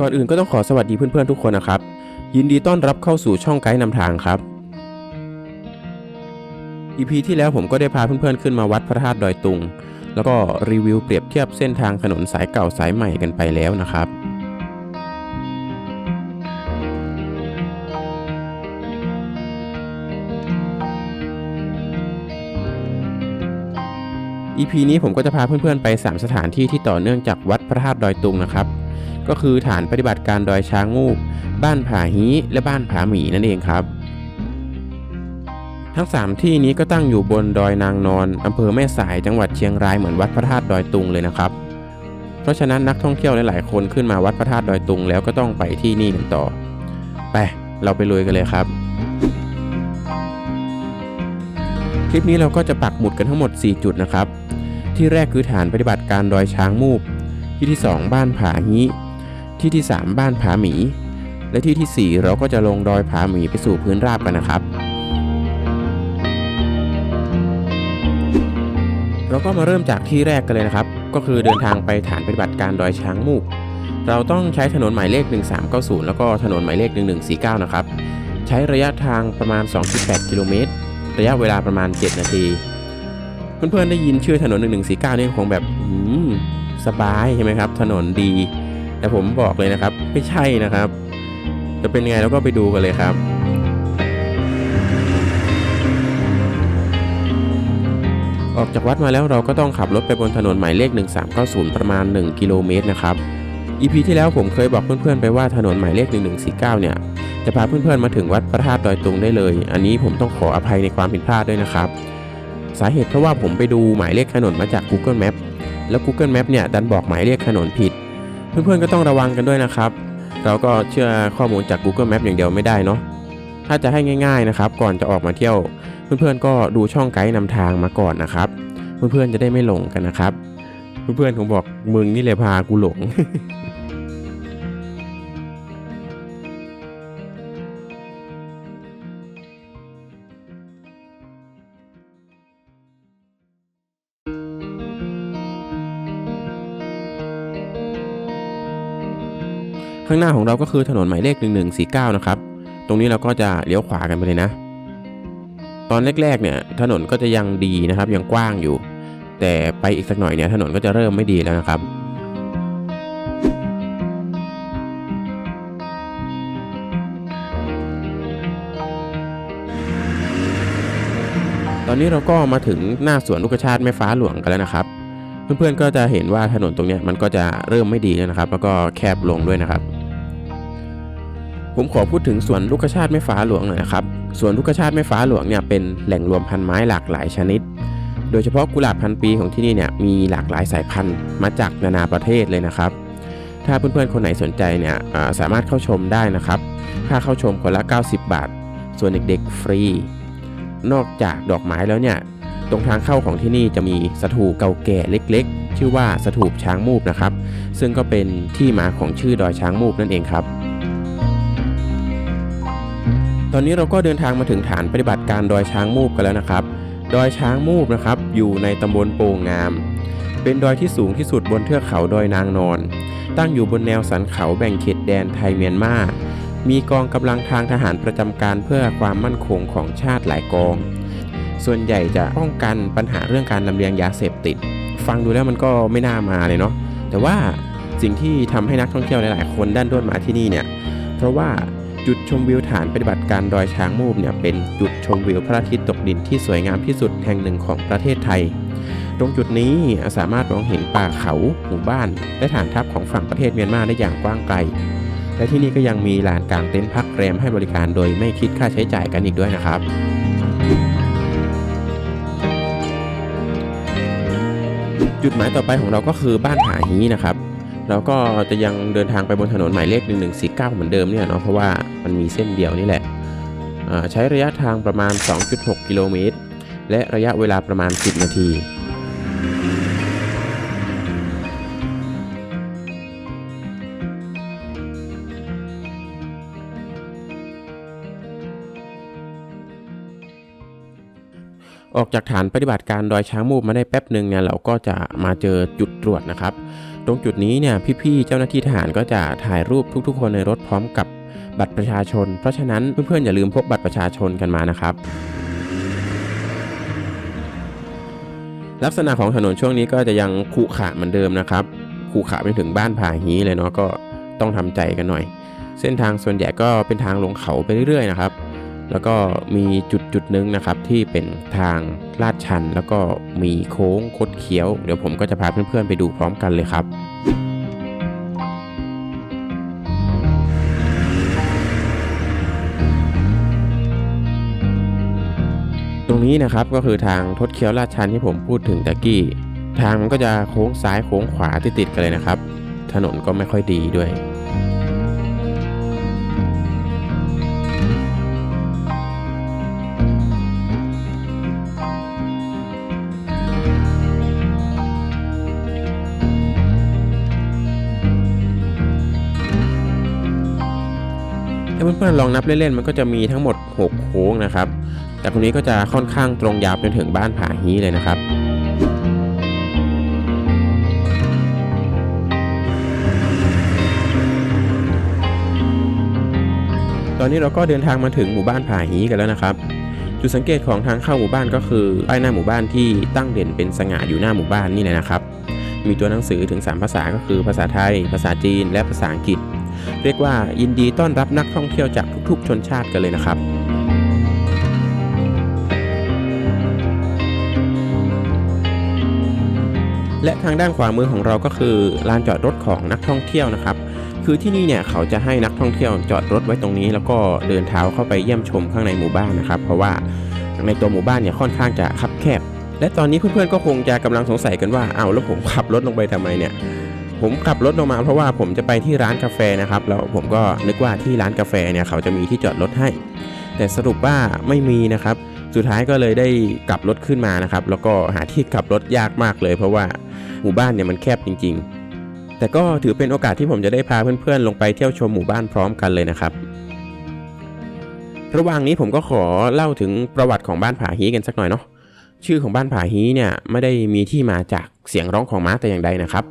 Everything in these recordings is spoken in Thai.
ก่อนอื่นก็ต้องขอสวัสดีเพื่อนๆทุกคนนะครับ ยินดีต้อนรับเข้าสู่ช่องไกด์นำทางครับ EP ที่แล้วผมก็ได้พาเพื่อนๆขึ้นมาวัดพระธาตุดอยตุง แล้วก็รีวิวเปรียบเทียบเส้นทางถนนสายเก่าสายใหม่กันไปแล้วนะครับ EP นี้ผมก็จะพาเพื่อนๆไป 3 สถานที่ที่ต่อเนื่องจากวัดพระธาตุดอยตุงนะครับ ก็คือฐานปฏิบัติการดอยช้างงูก บ้านผาฮีและบ้านผาหมีนั่นเองครับ ทั้ง 3 ที่นี้ก็ตั้งอยู่บนดอยนางนอนอำเภอแม่สายจังหวัดเชียงรายเหมือนวัดพระธาตุดอยตุงเลยนะครับ เพราะฉะนั้นนักท่องเที่ยวหลายๆ คนขึ้นมาวัดพระธาตุดอยตุงแล้วก็ต้องไปที่นี่กันต่อ ไปเราไปลุยกันเลยครับคลิปนี้เราก็จะปักหมุดกันทั้งหมด 4 จุดนะครับ ที่แรกคือฐานปฏิบัติการดอยช้างมูบที่ที่ 2 บ้านผาฮี ที่ที่ 3 บ้านผาหมี และที่ทีสี่ 4 เราก็จะลงดอยผาหมีไปสู่พื้นราบกันนะครับ เราก็มาเริ่มจากที่แรกกันเลยนะครับ ก็คือเดินทางไปฐานปฏิบัติการดอยช้างมูก เราต้องใช้ถนนหมายเลข 1390 แล้วก็ถนนหมายเลข 1149 นะครับ ใช้ระยะทางประมาณ 2.8 กิโลเมตร ระยะเวลาประมาณ 7 นาที เพื่อนๆได้ยินชื่อถนน 1149 นี่คงแบบสบายใช่ไหมครับ ถนนดี แต่ผมบอกเลยนะครับ ไม่ใช่นะครับ จะเป็นยังไงเราก็ไปดูกันเลยครับออกจากวัดมาแล้วเราก็ต้องขับรถไปบนถนนหมายเลข 1390 ประมาณ 1 กิโลเมตรนะครับ EP ที่แล้วผมเคยบอกเพื่อนๆไปว่าถนนหมายเลข 1149 เนี่ย จะพาเพื่อนๆมาถึงวัดพระธาตุดอยตุงได้เลย อันนี้ผมต้องขออภัยในความผิดพลาดด้วยนะครับ สาเหตุเพราะว่าผมไปดูหมายเลขถนนมาจาก Google Map แล้ว Google Map เนี่ยดันบอกหมายเลขถนนผิด เพื่อนๆก็ต้องระวังกันด้วยนะครับ เราก็เชื่อข้อมูลจาก Google Map อย่างเดียวไม่ได้เนาะถ้าจะให้ง่ายๆนะครับ ก่อนจะออกมาเที่ยว เพื่อนๆก็ดูช่องไกด์นำทางมาก่อนนะครับ เพื่อนๆจะได้ไม่หลงกันนะครับ เพื่อนๆผมบอกมึงนี่เลยพากูหลง ข้างหน้าของเราก็คือถนนหมายเลข 1149 นะครับ ตรงนี้เราก็จะเลี้ยวขวากันไปเลยนะ ตอนแรกๆเนี่ยถนนก็จะยังดีนะครับ ยังกว้างอยู่ แต่ไปอีกสักหน่อยเนี่ยถนนก็จะเริ่มไม่ดีแล้วนะครับตอนนี้เราก็มาถึงหน้าสวนลูกชาติแม่ฟ้าหลวงกันแล้วนะครับ เพื่อนๆก็จะเห็นว่าถนนตรงนี้มันก็จะเริ่มไม่ดีแล้วนะครับ แล้วก็แคบลงด้วยนะครับ ผมขอพูดถึงสวนลูกชาติแม่ฟ้าหลวงหน่อยนะครับสวนลูกชาติแม่ฟ้าหลวงเนี่ยเป็นแหล่งรวมพันธุ์ไม้หลากหลายชนิด โดยเฉพาะกุหลาบพันปีของที่นี่เนี่ยมีหลากหลายสายพันธุ์มาจากนานาประเทศเลยนะครับ ถ้าเพื่อนๆคนไหนสนใจเนี่ยสามารถเข้าชมได้นะครับค่าเข้าชมคนละ 90 บาท ส่วนเด็กๆฟรี นอกจากดอกไม้แล้วเนี่ยตรงทางเข้าของที่นี่จะมีสถูปเก่าแก่เล็กๆ ชื่อว่าสถูปช้างมูบนะครับ ซึ่งก็เป็นที่มาของชื่อดอยช้างมูบนั่นเองครับ ตอนนี้เราก็เดินทางมาถึงฐานปฏิบัติการดอยช้างมูบกันแล้วนะครับ ดอยช้างมูบนะครับ อยู่ในตำบลโป่งงาม เป็นดอยที่สูงที่สุดบนเทือกเขาดอยนางนอน ตั้งอยู่บนแนวสันเขาแบ่งเขตแดนไทยเมียนมามีกองกำลังทางทหารประจำการเพื่อความมั่นคงของชาติหลายกอง ส่วนใหญ่จะป้องกันปัญหาเรื่องการลำเลียงยาเสพติด ฟังดูแล้วมันก็ไม่น่ามาเลยเนาะแต่ว่าสิ่งที่ทำให้นักท่องเที่ยวหลาย ๆ คนด้านด้วนมาที่นี่เนี่ย เพราะว่า จุดชมวิวฐานปฏิบัติการดอยช้างมูบเนี่ยเป็นจุดชมวิวพระอาทิตย์ตกดินที่สวยงามที่สุดแห่งหนึ่งของประเทศไทย ตรงจุดนี้สามารถมองเห็นป่าเขาหมู่บ้าน และฐานทัพของฝั่งประเทศเมียนมาได้อย่างกว้างไกล และที่นี่ก็ยังมีลานกลางเต็นท์พักแรมให้บริการโดยไม่คิดค่าใช้จ่ายกันอีกด้วยนะครับจุดหมายต่อไปของเราก็คือบ้านผาฮีนะครับ เราก็จะยังเดินทางไปบนถนนหมายเลข 1149 เหมือนเดิมเนี่ยเนาะเพราะว่ามันมีเส้นเดียวนี่แหละใช้ระยะทางประมาณ 2.6 กิโลเมตร และระยะเวลาประมาณ 10 นาทีออกจากฐานปฏิบัติการดอยช้างมูบมาได้แป๊บหนึ่งเนี่ยเราก็จะมาเจอจุดตรวจนะครับ ตรงจุดนี้เนี่ยพี่ๆเจ้าหน้าที่ทหารก็จะถ่ายรูปทุกๆ คนในรถพร้อมกับบัตรประชาชน เพราะฉะนั้นเพื่อนๆอย่าลืมพกบัตรประชาชนกันมานะครับ ลักษณะของถนนช่วงนี้ก็จะยังขรุขระเหมือนเดิมนะครับขรุขระไปถึงบ้านผาฮีเลยเนาะก็ต้องทำใจกันหน่อย เส้นทางส่วนใหญ่ก็เป็นทางลงเขาไปเรื่อยๆนะครับ แล้วก็มีจุดจุดนึงนะครับที่เป็นทางลาดชัน แล้วก็มีโค้งคดเคี้ยว เดี๋ยวผมก็จะพาเพื่อนๆไปดูพร้อมกันเลยครับตรงนี้นะครับก็คือทางทดเคี้ยวลาดชันที่ผมพูดถึงตะกี้ ทางมันก็จะโค้งซ้ายโค้งขวาติดๆกันเลยนะครับ ถนนก็ไม่ค่อยดีด้วย ถ้าเพื่อนๆลองนับเล่นๆมันก็จะมีทั้งหมด 6 โค้งนะครับ แต่ตรงนี้ก็จะค่อนข้างตรงยาวจนถึงบ้านผาฮีเลยนะครับตอนนี้เราก็เดินทางมาถึงหมู่บ้านผาฮีกันแล้วนะครับ จุดสังเกตของทางเข้าหมู่บ้านก็คือป้ายหน้าหมู่บ้านที่ตั้งเด่นเป็นสง่าอยู่หน้าหมู่บ้านนี่เลยนะครับ มีตัวหนังสือถึง 3 ภาษาก็คือภาษาไทย ภาษาจีน และภาษาอังกฤษ เรียกว่ายินดีต้อนรับนักท่องเที่ยวจากทุกๆ ชนชาติกันเลยนะครับและทางด้านขวามือของเราก็คือลานจอดรถของนักท่องเที่ยวนะครับ คือที่นี่เนี่ยเขาจะให้นักท่องเที่ยวจอดรถไว้ตรงนี้ แล้วก็เดินเท้าเข้าไปเยี่ยมชมข้างในหมู่บ้านนะครับ เพราะว่าในตัวหมู่บ้านเนี่ยค่อนข้างจะคับแคบ และตอนนี้เพื่อนๆก็คงจะกำลังสงสัยกันว่าเอ้าแล้วผมขับรถลงไปทำไมเนี่ย ผมขับรถลงมาเพราะว่าผมจะไปที่ร้านกาแฟนะครับ แล้วผมก็นึกว่าที่ร้านกาแฟเนี่ยเขาจะมีที่จอดรถให้ แต่สรุปว่าไม่มีนะครับ สุดท้ายก็เลยได้กลับรถขึ้นมานะครับ แล้วก็หาที่กลับรถยากมากเลย เพราะว่าหมู่บ้านเนี่ยมันแคบจริง ๆ แต่ก็ถือเป็นโอกาสที่ผมจะได้พาเพื่อนๆ ลงไปเที่ยวชมหมู่บ้านพร้อมกันเลยนะครับ ระหว่างนี้ผมก็ขอเล่าถึงประวัติของบ้านผาฮีกันสักหน่อยเนาะ ชื่อของบ้านผาฮีเนี่ยไม่ได้มีที่มาจาก เสียงร้องของม้าแต่อย่างใดนะครับ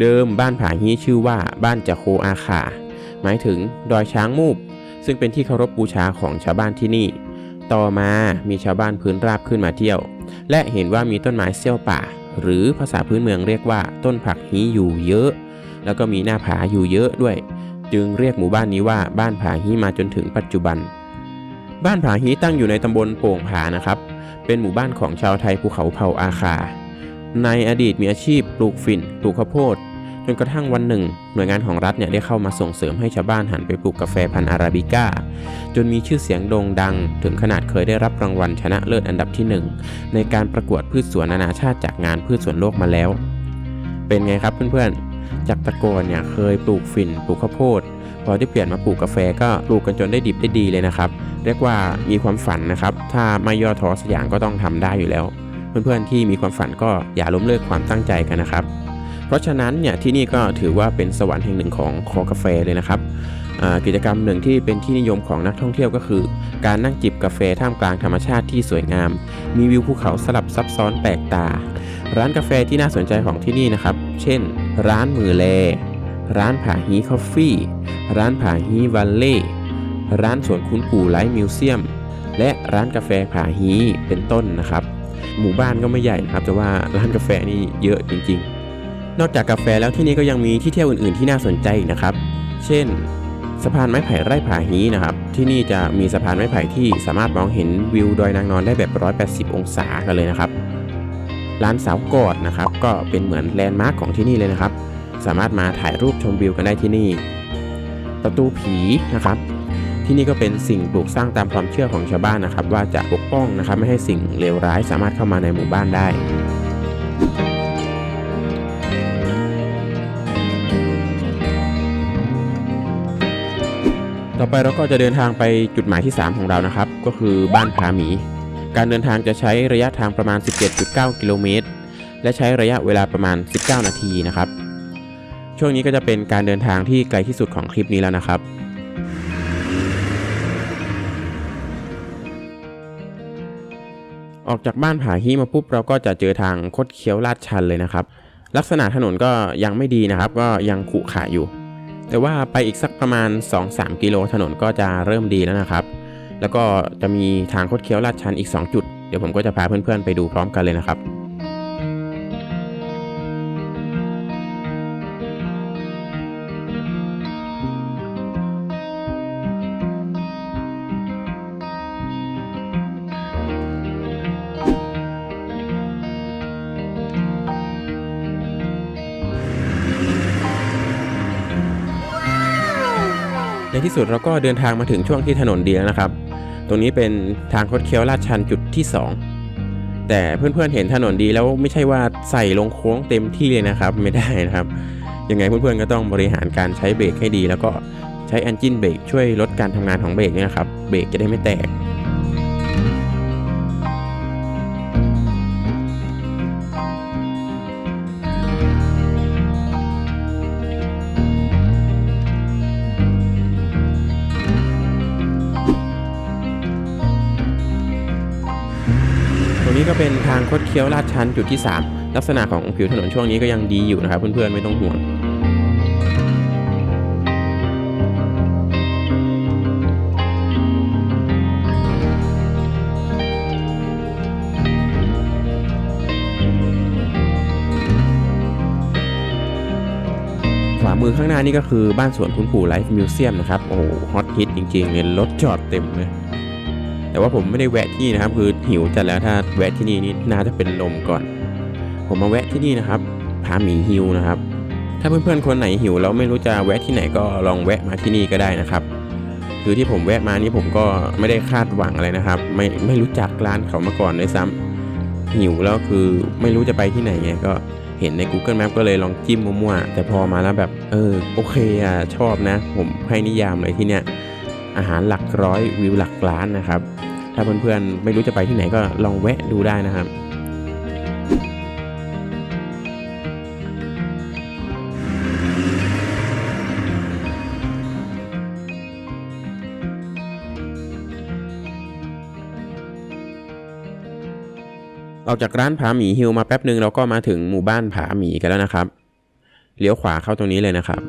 เดิมบ้านผาฮีชื่อว่าบ้านจะโคอาคาหมายถึงดอยช้างมูบ ซึ่งเป็นที่เคารพบูชาของชาวบ้านที่นี่ ต่อมามีชาวบ้านพื้นราบขึ้นมาเที่ยว และเห็นว่ามีต้นไม้เซี่ยวป่า หรือภาษาพื้นเมืองเรียกว่าต้นผักฮีอยู่เยอะ แล้วก็มีหน้าผาอยู่เยอะด้วย จึงเรียกหมู่บ้านนี้ว่าบ้านผาฮีมาจนถึงปัจจุบัน บ้านผาฮีตั้งอยู่ในตำบลโป่งผานะครับ เป็นหมู่บ้านของชาวไทยภูเขาเผ่าอาคา ในอดีตมีอาชีพปลูกฝิ่นปลูกข้าวโพดจนกระทั่งวันหนึ่ง หน่วยงานของรัฐเนี่ยได้เข้ามาส่งเสริมให้ชาวบ้านหันไปปลูกกาแฟพันธุ์อาราบิก้า จนมีชื่อเสียงโด่งดัง ถึงขนาดเคยได้รับรางวัลชนะเลิศอันดับที่หนึ่งในการประกวดพืชสวนนานาชาติจากงานพืชสวนโลกมาแล้ว เป็นไงครับเพื่อนๆ จากตะโกนเนี่ยเคยปลูกฝิ่นปลูกข้าวโพด พอได้เปลี่ยนมาปลูกกาแฟก็ปลูกกันจนได้ดิบได้ดีเลยนะครับ เรียกว่ามีความฝันนะครับ ถ้าไม่ย่อท้อสักอย่างก็ต้องทำได้อยู่แล้ว เพื่อนๆที่มีความฝันก็อย่าล้มเลิกความตั้งใจกันนะครับ เพราะฉะนั้นเนี่ยที่นี่ก็ถือว่าเป็นสวรรค์แห่งหนึ่งของคอกาแฟเลยนะครับกิจกรรมหนึ่งที่เป็นที่นิยมของนักท่องเที่ยวก็คือ การนั่งจิบกาแฟท่ามกลางธรรมชาติที่สวยงาม มีวิวภูเขาสลับซับซ้อนแปลกตา ร้านกาแฟที่น่าสนใจของที่นี่นะครับ เช่น ร้านมือเลร้านผาฮีคอฟฟี่ ร้านผาฮีวัลเล่ ร้านสวนคุณปู่ไลท์มิวเซียม และร้านกาแฟผาฮีเป็นต้นนะครับ หมู่บ้านก็ไม่ใหญ่นะครับ แต่ว่าร้านกาแฟนี่เยอะจริง ๆ นอกจากกาแฟแล้วที่นี่ก็ยังมีที่เที่ยวอื่นๆที่น่าสนใจอีกนะครับ เช่น สะพานไม้ไผ่ไร่ผาฮีนะครับ ที่นี่จะมีสะพานไม้ไผ่ที่สามารถมองเห็นวิวดอยนางนอนได้แบบ 180 องศากันเลยนะครับ ร้านสาวกอดนะครับ ก็เป็นเหมือนแลนด์มาร์คของที่นี่เลยนะครับ สามารถมาถ่ายรูปชมวิวกันได้ที่นี่ ประตูผีนะครับ ที่นี่ก็เป็นสิ่งปลูกสร้างตามความเชื่อของชาวบ้านนะครับ ว่าจะปกป้องนะครับไม่ให้สิ่งเลวร้ายสามารถเข้ามาในหมู่บ้านได้ต่อไปเราก็จะเดินทางไปจุดหมายที่ 3 ของเรานะครับ ก็คือบ้านผาหมี การเดินทางจะใช้ระยะทางประมาณ 17.9 กิโลเมตร และใช้ระยะเวลาประมาณ 19 นาทีนะครับ ช่วงนี้ก็จะเป็นการเดินทางที่ไกลที่สุดของคลิปนี้แล้วนะครับ ออกจากบ้านผาฮีมาปุ๊บเราก็จะเจอทางคดเคี้ยวลาดชันเลยนะครับ ลักษณะถนนก็ยังไม่ดีนะครับ ก็ยังขรุขระอยู่ แต่ว่าไปอีกสักประมาณ 2-3 กิโลถนนก็จะเริ่มดีแล้วนะครับ แล้วก็จะมีทางคดเคี้ยวลาดชันอีก 2 จุด เดี๋ยวผมก็จะพาเพื่อนๆไปดูพร้อมกันเลยนะครับ ที่สุดเราก็เดินทางมาถึงช่วงที่ถนนดีแล้วนะครับ ตรงนี้เป็นทางคดเคี้ยวลาดชันจุดที่ 2 แต่เพื่อนๆเห็นถนนดีแล้วไม่ใช่ว่าใส่ลงโค้งเต็มที่เลยนะครับ ไม่ได้นะครับ ยังไงเพื่อนๆก็ต้องบริหารการใช้เบรกให้ดี แล้วก็ใช้แอนจินเบรกช่วยลดการทำงานของเบรกนี่นะครับ เบรกจะได้ไม่แตก รงนี้ก็เป็นทางคดเคี้ยวลาดชันจุดที่ 3 ลักษณะของผิวถนนช่วงนี้ก็ยังดีอยู่นะครับเพื่อนๆไม่ต้องห่วงขวามือข้างหน้านี่ก็คือบ้านสวนคุณปู่ไลฟ์มิวเซียมนะครับ โอ้โหฮอตฮิตจริงๆเนี่ยรถจอดเต็มเลย แต่ว่าผมไม่ได้แวะที่นี่นะครับ คือหิวจัดแล้วถ้าแวะที่นี่นี่น่าจะเป็นลมก่อน ผมมาแวะที่นี่นะครับผาหมีฮิวนะครับ ถ้าเพื่อนๆคนไหนหิวแล้วไม่รู้จะแวะที่ไหนก็ลองแวะมาที่นี่ก็ได้นะครับคือที่ผมแวะมานี่ผมก็ไม่ได้คาดหวังอะไรนะครับ ไม่ไม่รู้จักร้านเขามาก่อนด้วยซ้ำหิวแล้วคือไม่รู้จะไปที่ไหนไงก็เห็นใน Google Map ก็เลยลองจิ้มมั่วๆแต่พอมาแล้วแบบเออโอเคอะชอบนะ ผมให้นิยามเลยที่เนี้ย อาหารหลักร้อยวิวหลักล้านนะครับ ถ้าเพื่อนๆไม่รู้จะไปที่ไหนก็ลองแวะดูได้นะครับออกจากร้านผาหมีฮิลมาแป๊บหนึ่งเราก็มาถึงหมู่บ้านผาหมีกันแล้วนะครับ เลี้ยวขวาเข้าตรงนี้เลยนะครับ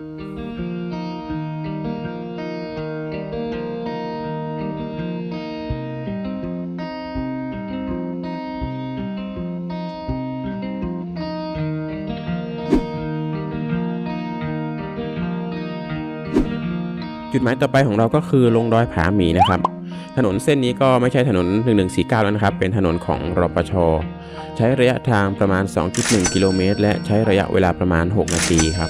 จุดหมายต่อไปของเราก็คือลงดอยผาหมีนะครับ ถนนเส้นนี้ก็ไม่ใช่ถนน 1149 แล้วนะครับ เป็นถนนของรปช ใช้ระยะทางประมาณ 2.1 กิโลเมตร และใช้ระยะเวลาประมาณ 6 นาทีครับ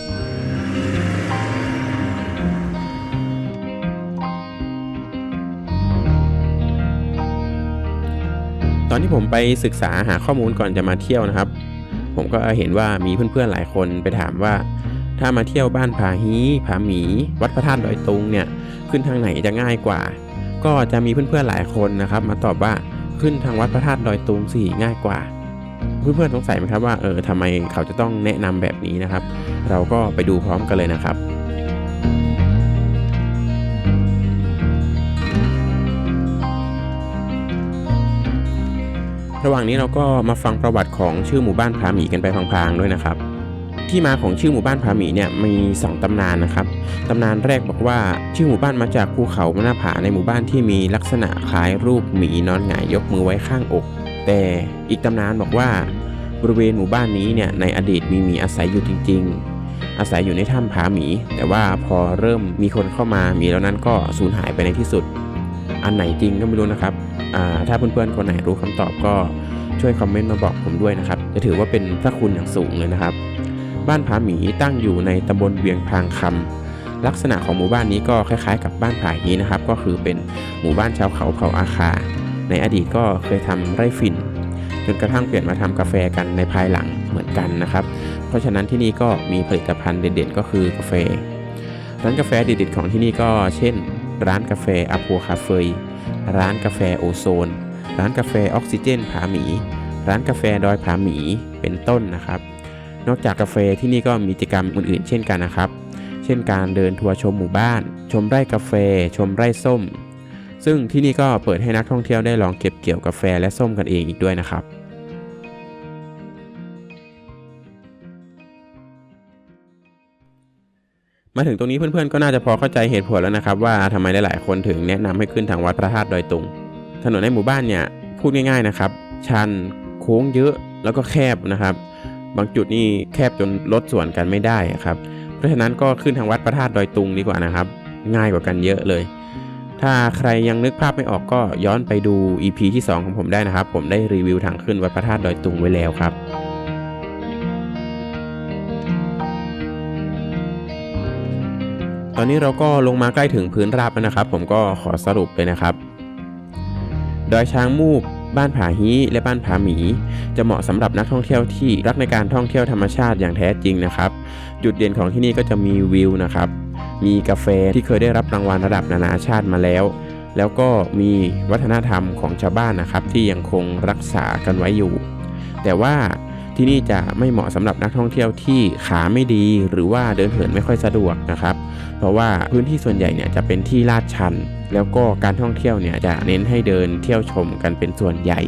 ตอนที่ผมไปศึกษาหาข้อมูลก่อนจะมาเที่ยวนะครับ ผมก็เห็นว่ามีเพื่อนๆหลายคนไปถามว่า ถ้ามาเที่ยวบ้านผาฮีผาหมี วัดพระธาตุดอยตุงเนี่ย ขึ้นทางไหนจะง่ายกว่า ก็จะมีเพื่อนๆหลายคนนะครับ มาตอบว่าขึ้นทางวัดพระธาตุดอยตุงสิง่ายกว่า เพื่อนๆสงสัยไหมครับว่าเออทำไมเขาจะต้องแนะนำแบบนี้นะครับ เราก็ไปดูพร้อมกันเลยนะครับระหว่างนี้เราก็มาฟังประวัติของชื่อหมู่บ้านผาหมีกันไปพลางๆด้วยนะครับ ที่มาของชื่อหมู่บ้านผาหมีเนี่ยมีสองตำนานนะครับตำนานแรกบอกว่าชื่อหมู่บ้านมาจากภูเขาหน้าผาในหมู่บ้านที่มีลักษณะคล้ายรูปหมีนอนหงายยกมือไว้ข้างอก แต่อีกตำนานบอกว่า บริเวณหมู่บ้านนี้เนี่ยในอดีตมีหมีอาศัยอยู่จริง ๆ อาศัยอยู่ในถ้ำผาหมี แต่ว่าพอเริ่มมีคนเข้ามาหมีแล้วนั้นก็สูญหายไปในที่สุด อันไหนจริงก็ไม่รู้นะครับถ้าเพื่อนๆคนไหนรู้คำตอบก็ช่วยคอมเมนต์มาบอกผมด้วยนะครับ จะถือว่าเป็นพระคุณอย่างสูงเลยนะครับ บ้านผาหมีตั้งอยู่ในตำบลเวียงพางคำลักษณะของหมู่บ้านนี้ก็คล้ายๆ กับบ้านผาฮีนะครับ ก็คือเป็นหมู่บ้านชาวเขาเผ่าอาคา ในอดีตก็เคยทำไร่ฝิ่นจนกระทั่งเปลี่ยนมาทำกาแฟกันในภายหลังเหมือนกันนะครับ เพราะฉะนั้นที่นี่ก็มีผลิตภัณฑ์เด่นๆ ก็คือกาแฟ ร้านกาแฟเด็ดๆของที่นี่ก็เช่น ร้านกาแฟอพัวคาเฟยร้านกาแฟโอโซน ร้านกาแฟออกซิเจนผาหมี ร้านกาแฟดอยผาหมีเป็นต้นนะครับ นอกจากกาแฟที่นี่ก็มีกิจกรรมอื่นๆ เช่นกันนะครับ เช่นการเดินทัวร์ชมหมู่บ้าน ชมไร่กาแฟ ชมไร่ส้ม ซึ่งที่นี่ก็เปิดให้นักท่องเที่ยวได้ลองเก็บเกี่ยวกาแฟและส้มกันเองอีกด้วยนะครับมาถึงตรงนี้เพื่อนๆก็น่าจะพอเข้าใจเหตุผลแล้วนะครับ ว่าทำไมหลายๆคนถึงแนะนำให้ขึ้นทางวัดพระธาตุดอยตุง ถนนในหมู่บ้านเนี่ยพูดง่ายๆนะครับ ชันโค้งเยอะแล้วก็แคบนะครับ บางจุดนี่แคบจนรถสวนกันไม่ได้ครับ เพราะฉะนั้นก็ขึ้นทางวัดพระธาตุดอยตุงดีกว่านะครับ ง่ายกว่ากันเยอะเลย ถ้าใครยังนึกภาพไม่ออกก็ย้อนไปดู EP ที่ 2 ของผมได้นะครับ ผมได้รีวิวทางขึ้นวัดพระธาตุดอยตุงไว้แล้วครับตอนนี้เราก็ลงมาใกล้ถึงพื้นราบแล้วนะครับ ผมก็ขอสรุปเลยนะครับ ดอยช้างมูบ บ้านผาฮีและบ้านผาหมี จะเหมาะสำหรับนักท่องเที่ยวที่รักในการท่องเที่ยวธรรมชาติอย่างแท้จริงนะครับ จุดเด่นของที่นี่ก็จะมีวิวนะครับ มีกาแฟที่เคยได้รับรางวัลระดับนานาชาติมาแล้ว แล้วก็มีวัฒนธรรมของชาวบ้านนะครับ ที่ยังคงรักษากันไว้อยู่ แต่ว่า ที่นี่จะไม่เหมาะสำหรับนักท่องเที่ยวที่ขาไม่ดี หรือว่าเดินเหินไม่ค่อยสะดวกนะครับ เพราะว่าพื้นที่ส่วนใหญ่เนี่ยจะเป็นที่ลาดชัน แล้วก็การท่องเที่ยวเนี่ยจะเน้นให้เดินเที่ยวชมกันเป็นส่วนใหญ่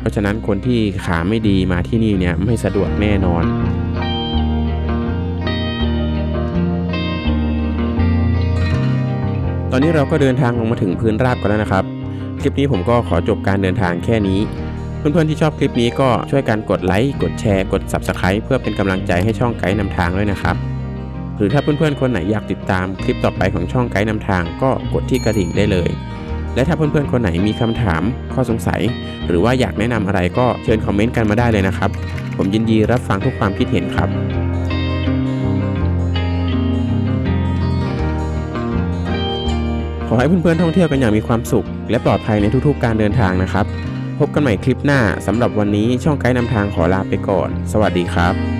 เพราะฉะนั้นคนที่ขาไม่ดีมาที่นี่เนี่ยไม่สะดวกแน่นอนตอนนี้เราก็เดินทางลงมาถึงพื้นราบกันแล้วนะครับ คลิปนี้ผมก็ขอจบการเดินทางแค่นี้ พื่อนๆที่ชอบคลิปนี้ก็ช่วยกันกดไลค์กดแชร์กด Subscribe เพื่อเป็นกำลังใจให้ช่องไกด์นำทางด้วยนะครับ หรือถ้าเพื่อนๆคนไหนอยากติดตามคลิปต่อไปของช่องไกด์นำทาง ก็กดที่กระดิ่งได้เลย และถ้าเพื่อนๆคนไหนมีคำถาม ข้อสงสัย หรือว่าอยากแนะนำอะไรก็เชิญคอมเมนต์กันมาได้เลยนะครับ ผมยินดีรับฟังทุกความคิดเห็นครับขอให้เพื่อนๆท่องเที่ยวกันอย่างมีความสุข และปลอดภัยในทุกๆ การเดินทางนะครับ พบกันใหม่คลิปหน้าสำหรับวันนี้ช่องไกด์นำทางขอลาไปก่อน สวัสดีครับ